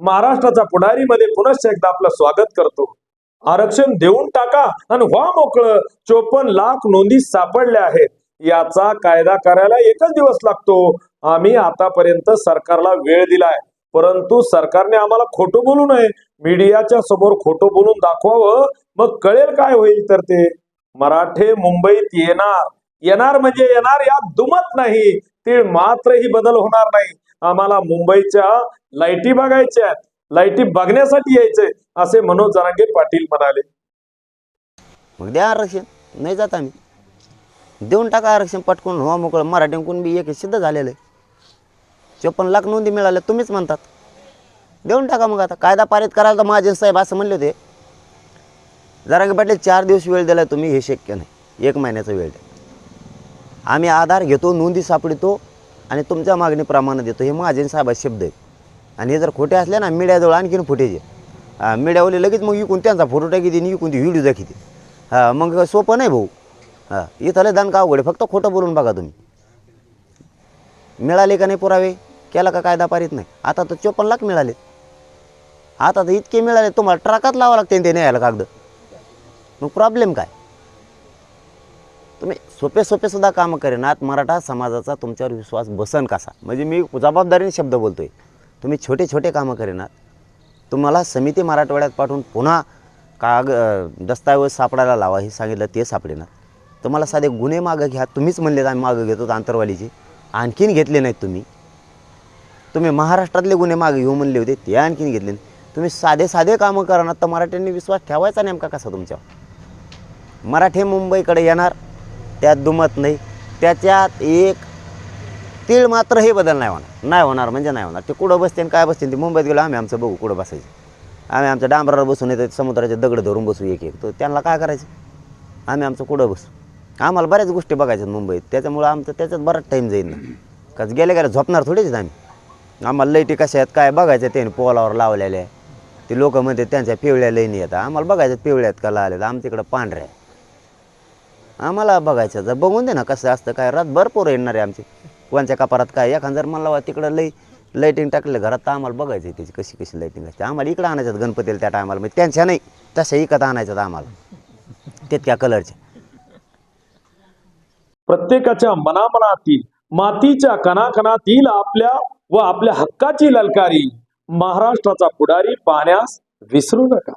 महाराष्ट्राचा पुढारीमध्ये पुनश्च एकदा आपलं स्वागत करतो. आरक्षण देऊन टाका आणि व्हा मोकळं. चोपन्न लाख नोंदी सापडल्या आहेत. याचा कायदा करायला एकच दिवस लागतो. आम्ही आतापर्यंत सरकारला वेळ दिलाय. परंतु सरकारने आम्हाला खोटं बोलू नये. मीडियाच्या समोर खोटं बोलून दाखवावं. मग कळेल काय होईल तर ते. मराठे मुंबईत येणार. येणार म्हणजे येणार यात दुमत नाही. तीळ मात्रही बदल होणार नाही. आम्हाला मुंबईच्या लाईटी बघायच्या लाईटी बघण्यासाठी यायचंय असे मनोज जरांगे पाटील म्हणाले. मग द्या आरक्षण. नाही जात आम्ही. देऊन टाका आरक्षण पटकून. हो मोकळं. मराठीकडून बी एक सिद्ध झालेलं आहे. चोपन्न लाख नोंदी मिळाल्या तुम्हीच म्हणतात. देऊन टाका मग आता. कायदा पारित करायला तर महाजन साहेब असं म्हणले होते. जरांगे पाटील चार दिवस वेळ दिला तुम्ही हे शक्य नाही. एक महिन्याचा वेळ द्या. आम्ही आधार घेतो नोंदी सापडतो आणि तुमच्या मागणीप्रमाणे देतो. हे महाजन साहेबाचे शब्द आहेत. आणि हे जर खोटे असले ना मीडियाजवळ आणखीन फुटेज आहे. मीडियावाले लगेच मग इकून त्यांचा फोटो टाकी आणि इकून ती व्हिडिओ दाखवते हां मग सोपं नाही भाऊ. हां इथं लय दान का अवघड आहे. फक्त खोटं बोलून बघा तुम्ही. मिळाले का नाही पुरावे? केला का कायदा पारित नाही? आता तर चोपन्न लाख मिळाले. आता तर इतके मिळाले तुम्हाला ट्रकात लावावं लागते ते न्यायला कागद. मग प्रॉब्लेम काय? तुम्ही सोपे सोपे सुद्धा कामं करेनात. मराठा समाजाचा तुमच्यावर विश्वास बसन कसा? म्हणजे मी जबाबदारीने शब्द बोलतोय. तुम्ही छोटे छोटे कामं करेनात. तुम्हाला समिती मराठवाड्यात पाठवून पुन्हा काग दस्तावेज सापडायला लावा हे सांगितलं ते सापडेनात. तुम्हाला साधे गुन्हे मागं घ्या. तुम्हीच म्हणले आम्ही मागं घेतो आंतरवालीचे. आणखीन घेतले नाहीत तुम्ही. तुम्ही महाराष्ट्रातले गुन्हे मागे घेऊ म्हणले होते ते आणखीन घेतले नाही तुम्ही साधे साधे कामं करणार तर मराठ्यांनी विश्वास ठेवायचा नेमका कसा तुमच्यावर? मराठी मुंबईकडे येणार. त्यात दुमत नाही. त्याच्यात एक तीळ मात्र हे बदल नाही होणार. नाही होणार म्हणजे नाही होणार. ते कुठं बसते आणि काय बसते ते मुंबईत गेलो आम्ही आमचं बघू कुठं बसायचं. आम्ही आमच्या डांबरावर बसून येतो समुद्राचे दगड धरून बसू एक एक. तर त्यांना काय करायचं? आम्ही आमचं कुठं बसू? आम्हाला बऱ्याच गोष्टी बघायच्यात मुंबईत. त्याच्यामुळं आमचं त्याच्यात बराच टाईम जाईल ना. का गेल्या गेल्या झोपणार थोडीच आम्ही. आम्हाला लईटी कशा आहेत काय बघायचं त्याने पोलावर लावलेल्या आहे. ते लोक म्हणते त्यांच्या पिवळ्या लईनी येतात आम्हाला बघायचं पिवळ्या आहेत का लावल्यात आमच्या इकडं पांढऱ्या आहे. आम्हाला बघायचं जर बघून दे ना कसं असतं काय. रात भरपूर येणार आहे आमचे. कोणच्या कपारात काय एखादं जर म्हणलं तिकडं लई लाईटिंग टाकलं घरात तर आम्हाला बघायचं आहे त्याची कशी कशी लाईटिंग असते. आम्हाला इकडं आणायच्यात गणपतीला त्या टायमाला म्हणजे त्यांच्या नाही तशा इकत आणायच्यात आम्हाला. तितक्या कलरच्या प्रत्येकाच्या मनामनातील मातीच्या कणाकणातील आपल्या व आपल्या हक्काची ललकारी महाराष्ट्राचा पुढारी पाहण्यास विसरू नका.